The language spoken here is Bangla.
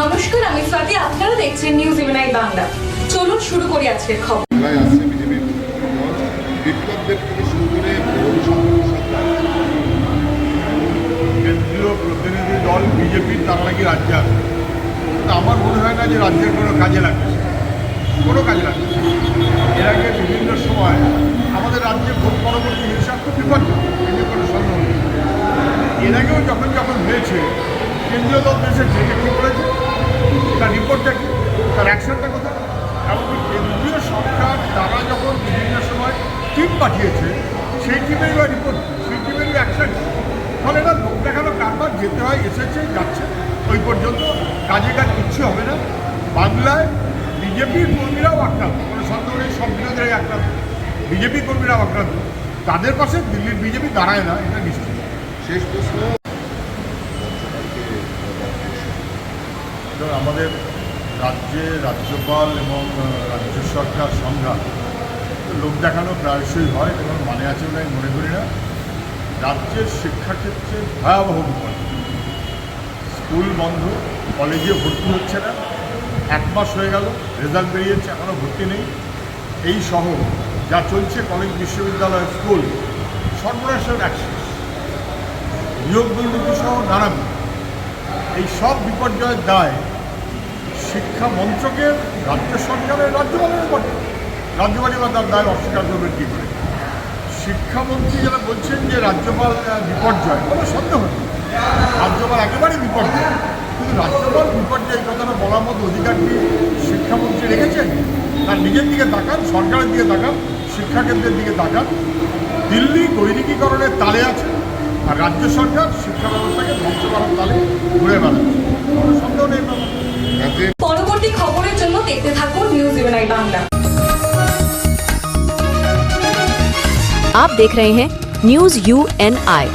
নমস্কার, আমি স্বাতি। আপনারা দেখছেন নিউজ ইভেনাই বাংলা। চলুন শুরু করি আজকের খবর। শুরু করে প্রতিনিধি দল বিজেপির আমার মনে হয় না যে রাজ্যের কোনো কাজে লাগবে। কোনো কাজে লাগবে এর আগে বিভিন্ন সময় আমাদের রাজ্যে ভোট পরবর্তী হিংসা খুব বিপর্যয় এতে কোনো সন্দেহ নেই। এর আগেও যখন যখন হয়েছে, কেন্দ্রীয় দল দেশে থেকে কী করেছে তার রিপোর্টটা কি তার অ্যাকশনটা কোথায় এমনকি কেন্দ্রীয় সরকার তারা যখন বিভিন্ন সময় টিম পাঠিয়েছে, সেই টিমেরই বা রিপোর্ট সেই টিমেরই অ্যাকশন ফলে লোক দেখানো কারবার যেতে হয়, এসেছে, যাচ্ছে। ওই পর্যন্ত কাজে কাজ কিচ্ছু হবে না। বাংলায় বিজেপির কর্মীরাও আক্রান্ত। কোনো সন্দেহ নেই, সব বিরোধীরাই আক্রান্ত। বিজেপি কর্মীরাও আক্রান্ত। তাদের পাশে দিল্লির বিজেপি দাঁড়ায় না, এটা নিশ্চিত। শেষ প্রশ্ন। এবং আমাদের রাজ্যে রাজ্যপাল এবং রাজ্য সরকার সংঘাত লোক দেখানো প্রায়শই হয়, এবং মানে আছে বলে মনে করি না। রাজ্যের শিক্ষাক্ষেত্রে ভয়াবহ বিপদ। স্কুল বন্ধ, কলেজে ভর্তি হচ্ছে না, এক মাস হয়ে গেল, রেজাল্ট বেরিয়েছে এখনও ভর্তি নেই। এই সহ যা চলছে, কলেজ, বিশ্ববিদ্যালয়, স্কুল সর্বনাশের অ্যাক্সেস নিয়োগ দুর্নীতি সহ নানা এই সব বিপর্যয়ের দায় শিক্ষা মন্ত্রকের রাজ্য সরকারের রাজ্যপালের উপর রাজ্যপালই বা তার দায় অস্বীকার করবেন কী করে? শিক্ষামন্ত্রী যারা বলছেন যে রাজ্যপাল বিপর্যয়, কোনো সন্দেহ নেই। রাজ্যপাল একেবারেই বিপর্যয়। কিন্তু রাজ্যপাল বিপর্যয় এই কথাটা বলার মতো অধিকার কি শিক্ষামন্ত্রী রেখেছেন? তার নিজের দিকে তাকান, সরকারের দিকে তাকান, শিক্ষাকেন্দ্রের দিকে তাকান। দিল্লি গৈরিকীকরণের তালে আছে, আর রাজ্য সরকার শিক্ষা ব্যবস্থাকে ধ্বংস করার তালে ঘুরে বেড়াচ্ছে। मामला आप देख रहे हैं न्यूज़ यू एन आई